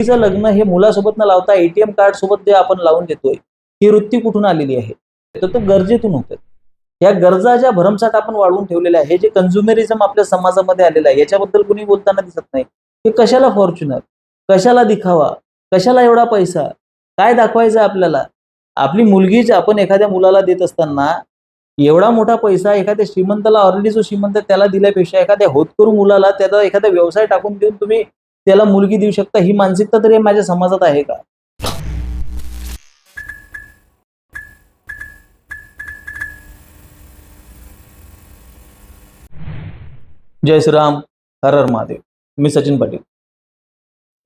मुलीचं लग्न हे मुलासोबत न लावता एटीएम कार्ड सोबत जे आपण लावून देतोय ही वृत्ती कुठून आलेली आहे? तर तो गरजेतून होतोय. या गरजा ज्या भरमसाठ आपण वाढवून ठेवलेल्या आहे हे जे कन्झ्युमरिझम आपल्या समाजामध्ये आलेलं आहे याच्याबद्दल कुणी बोलताना दिसत नाही. की कशाला फॉर्च्युनर कशाला दिखावा? कशाला एवढा पैसा? काय दाखवायचं आपल्याला? आपली मुलगीच आपण एखाद्या मुलाला देत असताना एवढा मोठा पैसा एखाद्या श्रीमंताला ऑलरेडी जो श्रीमंत त्याला दिल्यापेक्षा एखाद्या होतकरू मुलाला त्याचा एखादा व्यवसाय टाकून देऊन तुम्ही त्याला मुलगी देऊ शकता ही मानसिकता तरी माझ्या समाजात आहे का? जय श्रीराम हर हर महादेव. मी सचिन पाटील.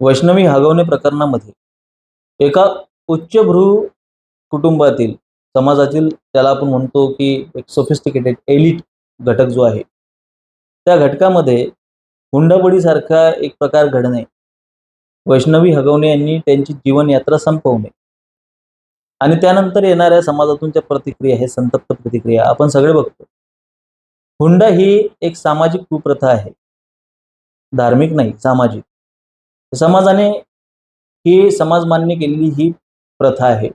वैष्णवी हागवणे प्रकरणामध्ये एका उच्चभ्रू कुटुंबातील समाजातील त्याला आपण म्हणतो की एक सोफिस्टिकेटेड एलिट घटक जो आहे त्या घटकामध्ये हुंडाबळीसारखा एक प्रकार घडणे. वैष्णवी हगवणे यांनी त्यांची जीवनयात्रा संपवणे. आणि त्यानंतर येणाऱ्या समाजातून ज्या प्रतिक्रिया हे संतप्त प्रतिक्रिया आपण सगळे बघतो. हुंडा ही एक सामाजिक कुप्रथा आहे. धार्मिक नाही सामाजिक. समाजाने ही समाज मान्य केलेली ही प्रथा आहे.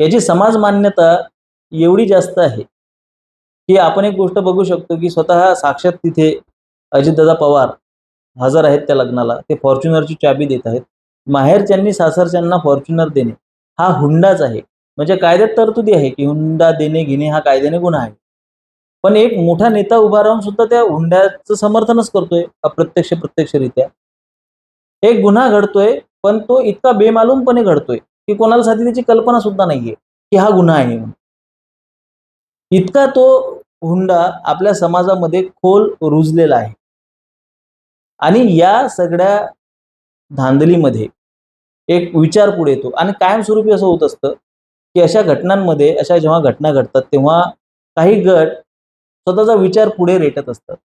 याची समाज मान्यता एवढी जास्त आहे की आपण एक गोष्ट बघू शकतो की स्वतः साक्षात तिथे अजितदादा पवार हजर आहेत त्या लग्नाला. ते फॉर्च्युनरची चाबी देत आहेत. माहेरच्यांनी सासरच्यांना फॉर्च्युनर देणे हा हुंडाच आहे. म्हणजे कायद्यात तरतुदी आहे की हुंडा देणे घेणे हा कायद्याने गुन्हा आहे. पण एक मोठा नेता उभा राहून सुद्धा त्या हुंड्याचं समर्थनच करतोय अप्रत्यक्ष प्रत्यक्षरित्या. एक गुन्हा घडतोय पण तो इतका बेमालूमपणे घडतोय की कोणाला साधी त्याची कल्पना सुद्धा नाहीये की हा गुन्हा आहे म्हणून. इतका तो हुंडा आपल्या समाजामध्ये खोल रुजलेला आहे. आणि या सगळ्या धांदलीमध्ये एक विचार पुढे येतो. आणि कायमस्वरूपी असं होत असतं की अशा घटनांमध्ये अशा जेव्हा घटना घडतात तेव्हा काही गट स्वतःचा विचार पुढे रेटत असतात.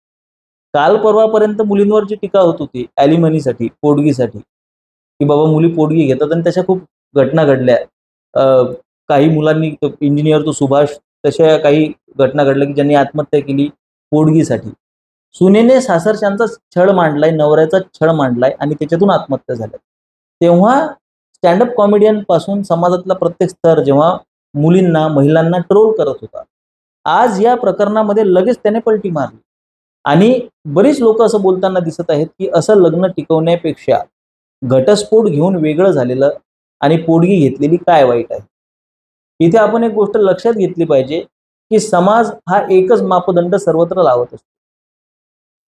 काल परवापर्यंत मुलींवर जी टीका होत होती ॲलिमनीसाठी पोटगीसाठी की बाबा मुली पोटगी घेतात आणि तशा खूप घटना घडल्या. काही मुलांनी इंजिनियर तो सुभाष तशा काही घटना घडल्या की ज्यांनी आत्महत्या केली पोटगीसाठी. सुनेने सासरच्यांचा छळ मांडलाय नवऱ्याचा छळ मांडलाय आणि त्याच्यातून आत्महत्या झाल्या तेव्हा स्टँडअप कॉमेडियनपासून समाजातला प्रत्येक स्तर जेव्हा मुलींना महिलांना ट्रोल करत होता आज या प्रकरणामध्ये लगेच त्याने पलटी मारली. आणि बरीच लोक असं बोलताना दिसत आहेत की असं लग्न टिकवण्यापेक्षा घटस्फोट घेऊन वेगळं झालेलं आणि पोडगी घेतलेली काय वाईट आहे? इथे आपण एक गोष्ट लक्षात घेतली पाहिजे की समाज हा एकच मापदंड सर्वत्र लावत असतो.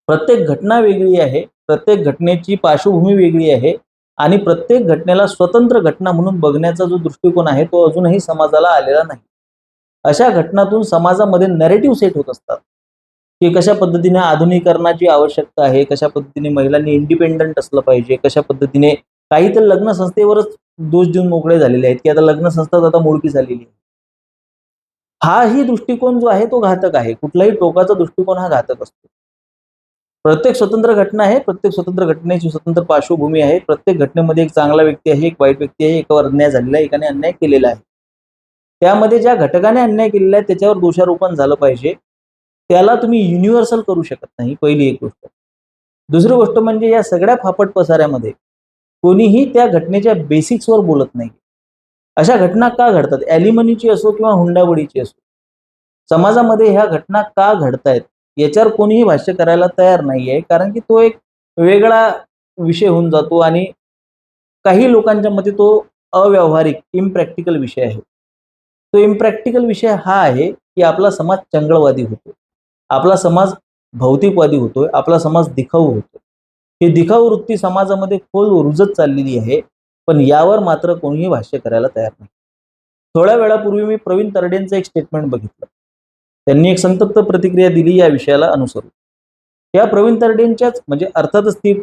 प्रत्येक घटना वेगळी आहे प्रत्येक घटनेची पार्श्वभूमी वेगळी आहे आणि प्रत्येक घटनेला स्वतंत्र घटना म्हणून बघण्याचा जो दृष्टिकोन आहे तो अजूनही समाजाला आलेला नाही. अशा घटनातून समाजामध्ये नरेटिव्ह सेट होत असतात. की कशा पद्धतीने आधुनिकरणाची आवश्यकता आहे कशा पद्धतीने महिलांनी इंडिपेंडंट असलं पाहिजे कशा पद्धतीने काही तर लग्न संस्थेवरच दोष देऊन मोकळे झालेले आहेत की आता लग्न संस्थाच आता मोडकी झालेली आहे. हाही दृष्टिकोन जो आहे तो घातक आहे. कुठलाही टोकाचा दृष्टिकोन हा घातक असतो. प्रत्येक स्वतंत्र घटना आहे प्रत्येक स्वतंत्र घटनेची स्वतंत्र पार्श्वभूमी आहे. प्रत्येक घटनेमध्ये एक चांगला व्यक्ती आहे एक वाईट व्यक्ती आहे एकावर अन्याय झालेला आहे एकाने अन्याय केलेला आहे. त्यामध्ये ज्या घटकाने अन्याय केलेला आहे त्याच्यावर दोषारोपण झालं पाहिजे. त्याला तुम्ही युनिव्हर्सल करू शकत नाही पहिली एक गोष्ट. दुसरी गोष्ट म्हणजे या सगळ्या फापट पसाऱ्यामध्ये कोणीही त्या घटनेच्या बेसिक्सवर बोलत नाही. अशा घटना का घडतात? ॲलिमनीची असो किंवा हुंडाबळीची असो. समाजामध्ये ह्या घटना का घडतायत? याच्यावर कोणीही भाष्य करायला तयार नाही आहे कारण की तो एक वेगळा विषय होऊन जातो आणि काही लोकांच्या मते तो अव्यावहारिक इम्प्रॅक्टिकल विषय आहे. तो इम्प्रॅक्टिकल विषय हा आहे की आपला समाज चंगळवादी होतो आपला समाज भौतिकवादी होतोय. आपला समाज दिखाऊ होतो ही दिखाऊ वृत्ती समाजामध्ये खोल रुजत चाललेली आहे पण यावर मात्र कोणीही भाष्य करायला तयार नाही. थोड्या वेळापूर्वी मी प्रवीण तरडेंचं एक स्टेटमेंट बघितलं. त्यांनी एक संतप्त प्रतिक्रिया दिली या विषयाला अनुसरून. या प्रवीण तरडेंच्याच म्हणजे अर्थातच ती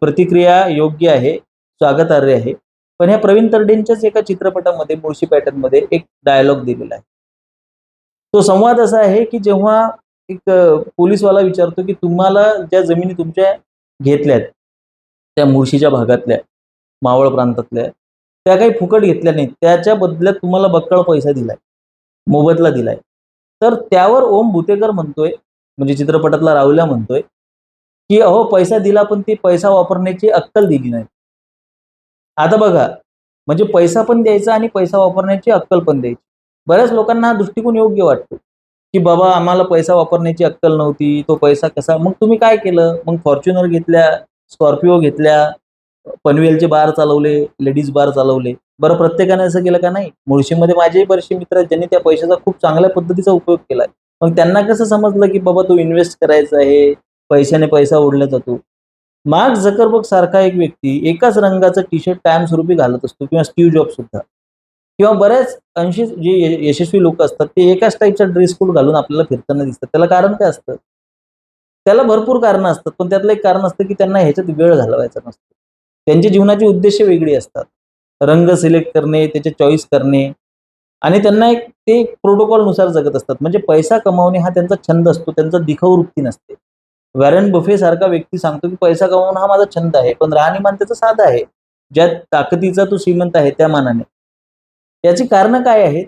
प्रतिक्रिया योग्य आहे स्वागतार्ह आहे. पण ह्या प्रवीण तरडेंच्याच एका चित्रपटामध्ये मुळशी पॅटर्नमध्ये एक डायलॉग दिलेला आहे. तो संवाद असा आहे की जेव्हा एक पोलीसवाला विचारतो की तुम्हाला ज्या जमिनी तुमच्या घेतल्यात त्या मुळशीच्या भागातल्या मावळ प्रांतातल्या त्या काही फुकट घेतल्या नाहीत त्याच्या बदल्यात तुम्हाला बक्कळ पैसा दिलाय मोबदला दिलाय. तर त्यावर ओम भुतेकर म्हणतोय म्हणजे चित्रपटातला राहुल्या म्हणतोय की अहो पैसा दिला पण ती पैसा वापरण्याची अक्कल दिली नाही. आता बघा म्हणजे पैसा पण द्यायचा आणि पैसा वापरण्याची अक्कल पण द्यायची. बऱ्याच लोकांना हा दृष्टिकोन योग्य वाटतो की बाबा आम्हाला पैसा वापरण्याची अक्कल नव्हती तो पैसा कसा मग तुम्ही काय केलं? मग फॉर्च्युनर घेतल्या स्कॉर्पिओ घेतल्या पनवेलचे बार चालवले लेडीज बार चालवले. बरं प्रत्येकाने असं केलं का नाही? मुळशीमध्ये माझेही बरेचसे मित्र आहेत ज्यांनी त्या पैशाचा खूप चांगल्या पद्धतीचा उपयोग केला मग त्यांना कसं समजलं की बाबा तो इन्व्हेस्ट करायचा आहे? पैशाने पैसा ओढला जातो. मार्क झकरबर्ग सारखा एक व्यक्ती एकाच रंगाचं टी शर्ट कायमस्वरूपी घालत असतो किंवा स्टीव जॉब सुद्धा. किंवा बऱ्याच अंशी जे यशस्वी लोक असतात ते एकाच टाईपचा ड्रेस कोड घालून आपल्याला फिरताना दिसतात. त्याला कारण काय असतं? त्याला भरपूर कारणं असतात पण त्यातलं एक कारण असतं की त्यांना ह्याच्यात वेळ घालवायचा नसतो. त्यांच्या जीवनाची उद्देश वेगळी असतात. रंग सिलेक्ट करणे त्याचे चॉईस करणे. आणि त्यांना एक ते प्रोटोकॉलनुसार जगत असतात. म्हणजे पैसा कमावणे हा त्यांचा छंद असतो. त्यांचा दिखाऊ वृत्ती नसते. वॅरन बफे सारखा व्यक्ती सांगतो की पैसा कमावणं हा माझा छंद आहे. पण राहणीमान त्याचं साधं आहे. ज्या ताकदीचा तो श्रीमंत आहे त्या मानाने. याची कारणं काय आहेत?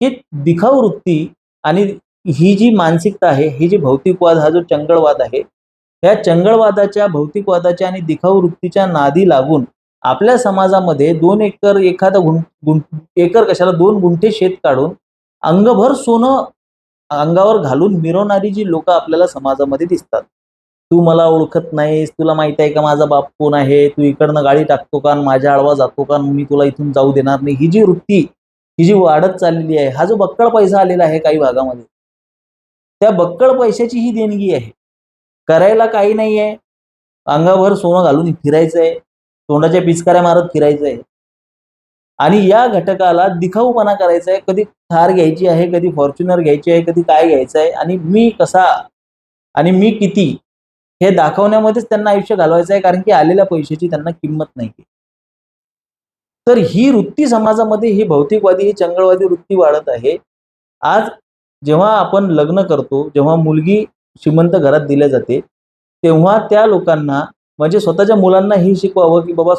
की दिखाऊ वृत्ती आणि ही जी मानसिकता आहे ही जी भौतिकवाद हा जो चंगळवाद आहे या चंगळवादाच्या भौतिकवादाच्या आणि दिखाऊ वृत्तीच्या नादी लागून आपल्या समाजामध्ये दोन एकर एखादा गुं गुं एकर कशाला दोन गुंठे शेत काढून अंगभर सोनं अंगावर घालून मिरवणारी जी लोक आपल्याला समाजामध्ये दिसतात. तू मला ओळखत नाहीस तुला माहीत आहे का माझा बाप कोण आहे? तू इकडनं गाडी टाकतो का माझ्या आडवा जातो का? मी तुला इथून जाऊ देणार नाही. ही जी वृत्ती ही जी वाढत चाललेली आहे हा जो बक्कळ पैसा आलेला आहे काही भागामध्ये त्या बक्कळ पैशाची ही देणगी आहे. करायला काही नाही आहे अंगावर सोनं घालून फिरायचं आहे तोंडाच्या पिचकाऱ्या मारत फिरायचं आहे आणि या घटकाला दिखाऊपणा करायचा आहे कधी थार घ्यायची आहे कधी फॉर्च्युनर घ्यायची आहे कधी काय घ्यायचं आहे आणि मी कसा आणि मी किती हे दाखवण्यामध्येच त्यांना आयुष्य घालवायचं आहे कारण की आलेल्या पैशाची त्यांना किंमत नाही तर ही वृत्ती समाजामध्ये ही भौतिकवादी ही चंगळवादी वृत्ती वाढत आहे. आज जेव्हा आपण लग्न करतो जेव्हा मुलगी श्रीमंत घरात दिल्या जाते तेव्हा त्या लोकांना म्हणजे स्वतःच्या मुलांना ही शिकवावं की बाबा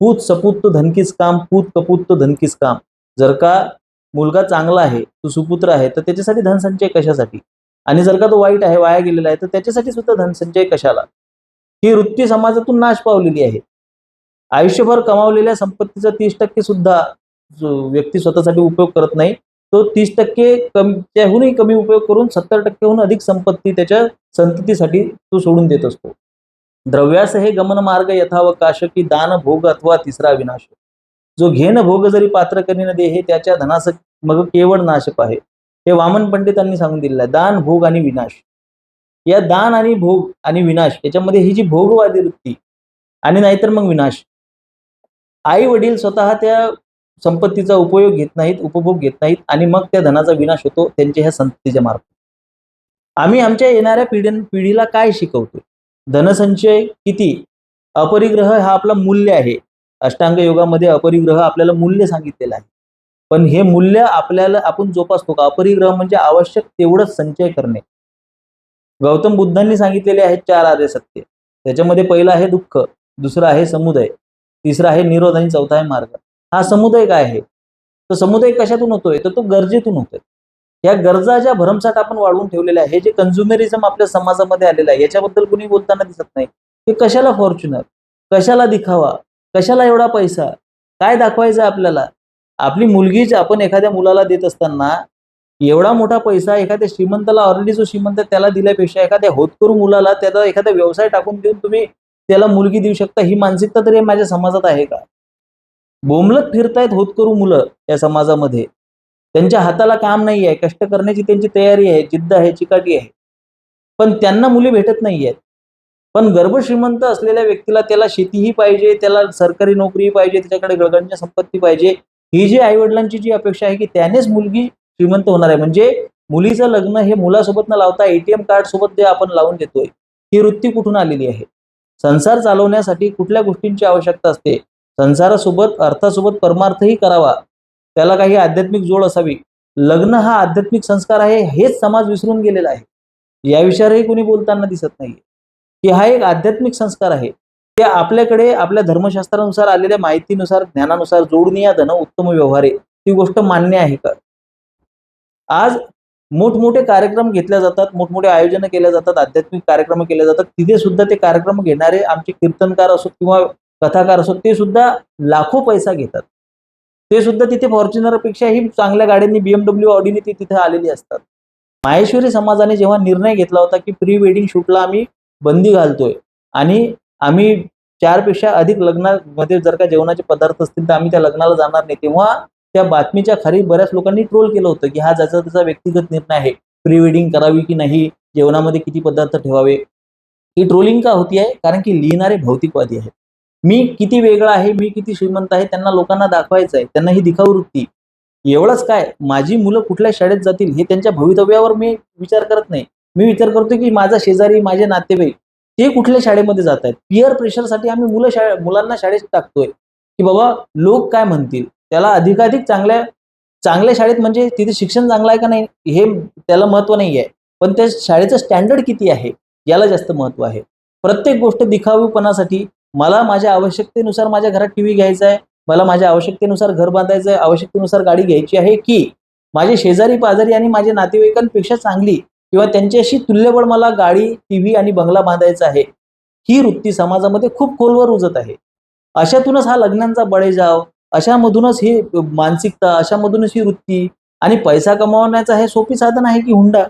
पूत सपूत तो धनकीच काम पूत कपूत तो धनकीच काम. जर का मुलगा चांगला आहे तो सुपुत्र आहे तर त्याच्यासाठी धनसंचय कशासाठी? आणि जर का तो वाईट आहे वाया गेलेला आहे तर त्याच्यासाठी सुद्धा धनसंचय कशाला? ही वृत्ती समाजातून नाश पावलेली आहे. आयुष्यभर कमावलेल्या संपत्तीचा तीस टक्के सुद्धा व्यक्ती स्वतःसाठी उपयोग करत नाही तो तीस टक्के कमी त्याहूनही कमी उपयोग करून सत्तर टक्केहून अधिक संपत्ती त्याच्या संततीसाठी तो सोडून देत असतो. द्रव्यास हे गमन मार्ग यथावकाश की दान भोग अथवा तिसरा विनाश. जो घेन भोग जरी पात्र करीन दे हे त्याच्या धनास मग केवळ नाशक आहे. हे वामन पंडितांनी सांगून दिलेलं आहे. दान भोग आणि विनाश. या दान आणि भोग आणि विनाश याच्यामध्ये ही जी भोगवादी वृत्ती आणि नाहीतर मग विनाश. आई वडील स्वतः त्या संपत्तीचा उपयोग घेत नाहीत उपभोग घेत नाहीत आणि मग त्या धनाचा विनाश होतो त्यांच्या ह्या संततीच्या मार्फत. आम्ही आमच्या येणाऱ्या पिढी पिढीला काय शिकवतो धनसंचय किती? अपरिग्रह हा आपला मूल्य आहे. अष्टांग योगामध्ये अपरिग्रह आपल्याला मूल्य सांगितलेलं आहे. पण हे मूल्य आपल्याला आपण जोपासतो का? अपरिग्रह म्हणजे आवश्यक तेवढंच संचय करणे. गौतम बुद्धांनी सांगितलेले आहेत चार आर्य सत्य. त्याच्यामध्ये पहिलं आहे दुःख दुसरं आहे समुदाय तिसरा आहे निरोध आणि चौथा आहे मार्ग. हा समुदाय काय आहे? तर समुदाय कशातून होतोय? तर तो गरजेतून होतोय. या गरजा ज्या भरमसाठ आपण वाढवून ठेवलेल्या आहे हे जे कन्झ्युमरिझम आपल्या समाजामध्ये आलेलं आहे याच्याबद्दल कुणी बोलताना दिसत नाही. की कशाला फॉर्च्युनर कशाला दिखावा? कशाला एवढा पैसा? काय दाखवायचं आपल्याला? आपली मुलगीच आपण एखाद्या मुलाला देत असताना एवढा मोठा पैसा एखाद्या श्रीमंताला ऑलरेडी जो श्रीमंत त्याला दिल्यापेक्षा एखाद्या होतकरू मुलाला त्याचा एखादा व्यवसाय टाकून देऊन तुम्ही त्याला मुलगी देऊ शकता ही मानसिकता तरी माझ्या समाजात आहे का? बोमलत फिरतायत होतकरू मुलं या समाजामध्ये. त्यांच्या हाताला काम नाही आहे कष्ट करण्याची त्यांची तयारी आहे जिद्द आहे चिकाटी आहे. पण त्यांना मुली भेटत नाही आहेत पण गर्भश्रीमंत असलेल्या व्यक्तीला त्याला शेतीही पाहिजे त्याला सरकारी नोकरीही पाहिजे त्याच्याकडे गगनच्या संपत्ती पाहिजे ही जी आईवडिलांची जी अपेक्षा आहे की त्यानेच मुलगी श्रीमंत होणार आहे. म्हणजे मुलीचं लग्न हे मुलासोबत न लावता एटीएम कार्ड सोबत जे आपण लावून देतोय ही वृत्ती कुठून आलेली आहे? संसार चालवण्यासाठी कुठल्या गोष्टींची आवश्यकता असते? संसारासोबत अर्थासोबत परमार्थही करावा. त्याला काही आध्यात्मिक जोड असावी. लग्न हा आध्यात्मिक संस्कार आहे हेच समाज विसरून गेलेला आहे. या विषयावरही कोणी बोलताना दिसत नाही की हा एक आध्यात्मिक संस्कार आहे. ते आपल्याकडे आपल्या धर्मशास्त्रानुसार आलेल्या माहितीनुसार ज्ञानानुसार जोडून या धन उत्तम व्यवहारे. ती गोष्ट मान्य आहे का? आज मोठमोठे कार्यक्रम घेतल्या जातात मोठमोठे आयोजन केल्या जातात आध्यात्मिक कार्यक्रम केले जातात. तिथे सुद्धा ते कार्यक्रम घेणारे आमचे कीर्तनकार असो किंवा कथाकार असो ते सुद्धा लाखो पैसा घेतात. ते सुद्धा तिथे फॉर्च्युनरपेक्षाही चांगल्या गाड्यांनी बीएमडब्ल्यू ऑडीने ती तिथे आलेली असतात. माहेश्वरी समाजाने जेव्हा निर्णय घेतला होता की प्री वेडिंग शूटला आम्ही बंदी घालतोय आणि आम्ही चारपेक्षा अधिक लग्नामध्ये जर का जेवणाचे पदार्थ असतील तर आम्ही त्या लग्नाला जाणार नाही तेव्हा त्या बातमीच्या खाली बऱ्याच लोकांनी ट्रोल केलं होतं की हा ज्याचा त्याचा व्यक्तिगत निर्णय आहे. प्री वेडिंग करावी की नाही जेवणामध्ये किती पदार्थ ठेवावे? ही ट्रोलिंग का होती आहे? कारण की लिहिणारे भौतिकवादी आहेत. मी किती वेगळा आहे मी किती श्रीमंत आहे त्यांना लोकांना दाखवायचं आहे त्यांना ही दिखाऊ वृत्ती एवढंच काय माझी मुलं कुठल्या शाळेत जातील हे त्यांच्या भवितव्यावर मी विचार करत नाही. मी विचार करतो की माझा शेजारी माझे नातेवाईक ते कुठल्या शाळेमध्ये जात आहेत? पिअर प्रेशरसाठी आम्ही मुलं शाळे मुलांना शाळेत टाकतोय. की बाबा लोक काय म्हणतील? त्याला अधिकाधिक चांगल्या चांगल्या शाळेत म्हणजे तिथे शिक्षण चांगलं आहे का नाही हे त्याला महत्त्व नाही आहे पण त्या शाळेचं स्टँडर्ड किती आहे याला जास्त महत्त्व आहे. प्रत्येक गोष्ट दिखावीपणासाठी मला माझ्या आवश्यकतेनुसार माझ्या घरात टीव्ही घ्यायचा आहे मला माझ्या आवश्यकतेनुसार घर बांधायचं आहे आवश्यकतेनुसार गाडी घ्यायची आहे की माझे शेजारी पाजारी आणि माझ्या नातेवाईकांपेक्षा चांगली किंवा त्यांच्याशी तुल्यबळ मला गाडी टीव्ही आणि बंगला बांधायचा आहे ही वृत्ती समाजामध्ये खूप खोलवर रुजत आहे. अशातूनच हा लग्नांचा बळेजाव अशामधूनच ही मानसिकता अशामधूनच ही वृत्ती आणि पैसा कमावण्याचा हे सोपी साधन आहे की हुंडा?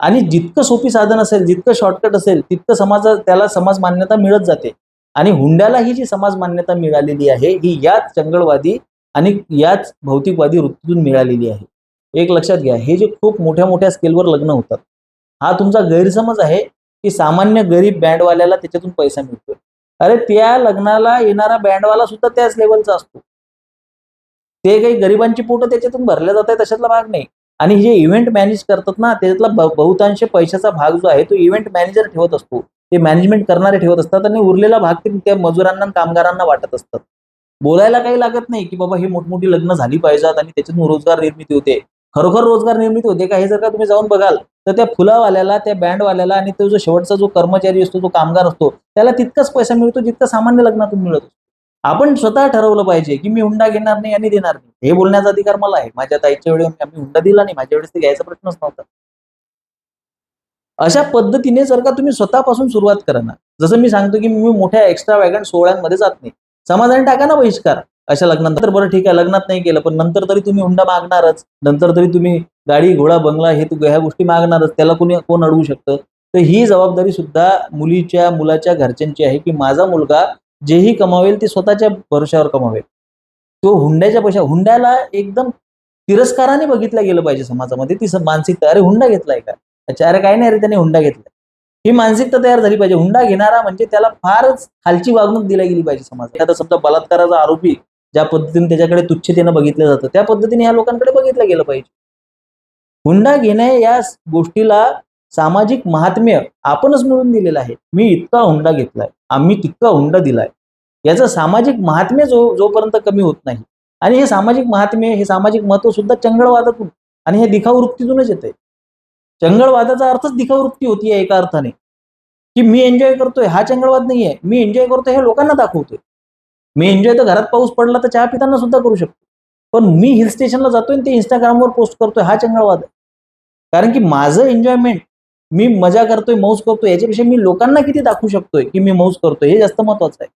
आणि जितकं सोपी साधन असेल जितकं शॉर्टकट असेल तितकं समाज त्याला समाज मान्यता मिळत जाते. आणि हुंड्याला ही जी समाज मान्यता मिळालेली आहे ही याच चंगळवादी आणि याच भौतिकवादी वृत्तीतून मिळालेली आहे. एक लक्षात घ्या हे जे खूप मोठ्या मोठ्या स्केलवर लग्न होतात हा तुमचा गैरसमज आहे की सामान्य गरीब बँडवाल्याला त्याच्यातून पैसा मिळतोय. अरे त्या लग्नाला येणारा बँडवाला सुद्धा त्याच लेवलचा असतो. ते काही गरिबांची पोटं त्याच्यातून भरल्या जात आहे तशातला भाग नाही. आणि जे इव्हेंट मॅनेज करतात ना त्याच्यातला बहुतांश पैशाचा भाग जो आहे तो इव्हेंट मॅनेजर ठेवत असतो. ते मॅनेजमेंट करणारे ठेवत असतात आणि उरलेला भाग ते त्या मजुरांना कामगारांना वाटत असतात. बोलायला काही लागत नाही की बाबा ही मोठमोठी लग्न झाली पाहिजेत आणि त्याच्यातून रोजगार निर्मिती होते. खरोखर रोजगार निर्मिती होते का हे जर का तुम्ही जाऊन बघाल तर त्या फुलावाल्याला त्या बँडवाल्याला आणि तो जो शेवटचा जो कर्मचारी असतो जो कामगार असतो त्याला तितकाच पैसा मिळतो जितका सामान्य लग्नातून मिळत असतो. आपण स्वतः ठरवलं पाहिजे की मी हुंडा घेणार नाही आणि देणार नाही. हे बोलण्याचा अधिकार मला आहे. माझ्या ताईच्या वेळी आम्ही हुंडा दिला नाही. माझ्या वेळेस ते घ्यायचा प्रश्नच नव्हता. अशा पद्धतीने जर का तुम्ही स्वतःपासून सुरुवात करा ना जसं मी सांगतो की मी मोठ्या एक्स्ट्रा वॅगन सोहळ्यांमध्ये जात नाही. समाजाने टाका ना बहिष्कार. अशा लग्नानंतर बरं ठीक आहे लग्नात नाही केलं पण नंतर तरी तुम्ही हुंडा मागणारच. नंतर तरी तुम्ही गाडी घोडा बंगला हे तू ह्या गोष्टी मागणारच त्याला कोणी कोण अडवू शकतं? तर ही जबाबदारी सुद्धा मुलीच्या मुलाच्या घरच्यांची आहे की माझा मुलगा जेही कमावेल ते स्वतःच्या भरोशावर कमावेल. तो हुंड्याच्या पैशा हुंड्याला एकदम तिरस्काराने बघितलं गेलं पाहिजे समाजामध्ये. ती मानसिकता अरे हुंडा घेतलाय का? अच्छा अरे काही नाही रे त्याने हुंडा घेतलाय ही मानसिकता तयार झाली पाहिजे. हुंडा घेणारा म्हणजे त्याला फारच खालची वागणूक दिली गेली पाहिजे समाजात. आता समजा बलात्काराचा आरोपी ज्या पद्धतीने त्याच्याकडे तुच्छतेनं बघितलं जातं त्या पद्धतीने या लोकांकडे बघितलं गेलं पाहिजे. हुंडा घेणे या गोष्टीला सामाजिक महात्म्य आपणच मिळून दिलेलं आहे. मी इतका हुंडा घेतलाय. आम्ही तितका हुंडा दिलाय. याचं सामाजिक महात्म्य जो जोपर्यंत कमी होत नाही. आणि हे सामाजिक महात्म्य हे सामाजिक महत्त्व सुद्धा चंगळवादातून आणि हे दिखाऊ वृत्तीतूनच येते चंगळवादाचा अर्थच दिखावृत्ती होती एका अर्थाने. की मी एन्जॉय करतोय हा चंगळवाद नाहीये. मी एन्जॉय करतोय हे लोकांना दाखवतोय. मी एन्जॉय तर घरात पाऊस पडला तर चहा पिताना सुद्धा करू शकतो. पण मी हिल स्टेशनला जातोय ते इंस्टाग्रामवर पोस्ट करतोय हा चंगळवाद आहे. कारण की माझं एन्जॉयमेंट मी मजा करतोय मौज करतोय याच्यापेक्षा मी लोकांना किती दाखवू शकतोय की मी मौज करतोय हे जास्त महत्वाचं आहे.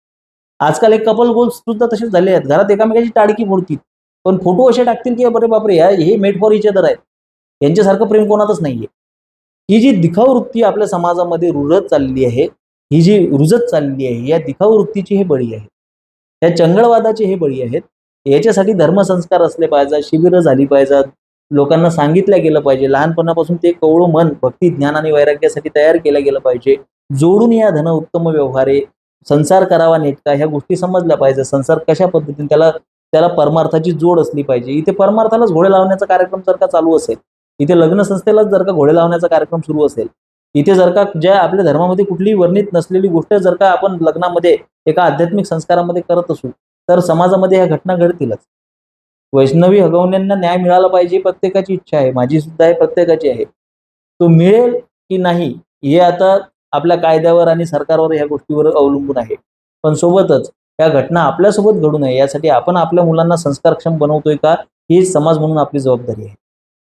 आजकाल एक कपल गोल्स सुद्धा तसेच झाले आहेत. घरात एकामेकाची टाळकी फोडतील पण फोटो असे टाकतील की बरे बापरे या हे मेड फॉर इच अदर आहेत. यांच्यासारखं प्रेम कोणातच नाहीये. ही जी दिखाऊ वृत्ती आपल्या समाजामध्ये रुजत चाललेली आहे ही जी रुजत चालली आहे या दिखाऊ वृत्तीची हे बळी आहे. या चंगळवादाचे हे बळी आहेत. याच्यासाठी धर्मसंस्कार असले पाहिजेत शिबिरं झाली पाहिजेत. लोकांना सांगितलं गेलं पाहिजे. लहानपणापासून ते कवळं मन भक्ती ज्ञान आणि वैराग्यासाठी तयार केलं गेलं पाहिजे. जोडून या धन उत्तम व्यवहारे संसार करावा नेटका ह्या गोष्टी समजल्या पाहिजे संसार कशा पद्धतीने त्याला त्याला परमार्थाची जोड असली पाहिजे. इथे परमार्थालाच घोडे लावण्याचा कार्यक्रम जर का चालू असेल. इथे लग्न संस्थेलाच जर का घोडे लावण्याचा कार्यक्रम सुरू असेल इथे जर का ज्या आपल्या धर्मामध्ये कुठलीही वर्णित नसलेली गोष्ट जर का आपण लग्नामध्ये एका आध्यात्मिक संस्कारामध्ये करत असू तर समाजामध्ये ह्या घटना घडतीलच. वैष्णवी हगवण्यांना न्याय मिळाला पाहिजे प्रत्येकाची इच्छा आहे माझी सुद्धा आहे प्रत्येकाची आहे. तो मिळेल की नाही हे आता आपल्या कायद्यावर आणि सरकारवर ह्या गोष्टीवर अवलंबून आहे. पण सोबतच या घटना आपल्यासोबत घडू नये यासाठी आपण आपल्या मुलांना संस्कारक्षम बनवतोय का ही समाज म्हणून आपली जबाबदारी आहे.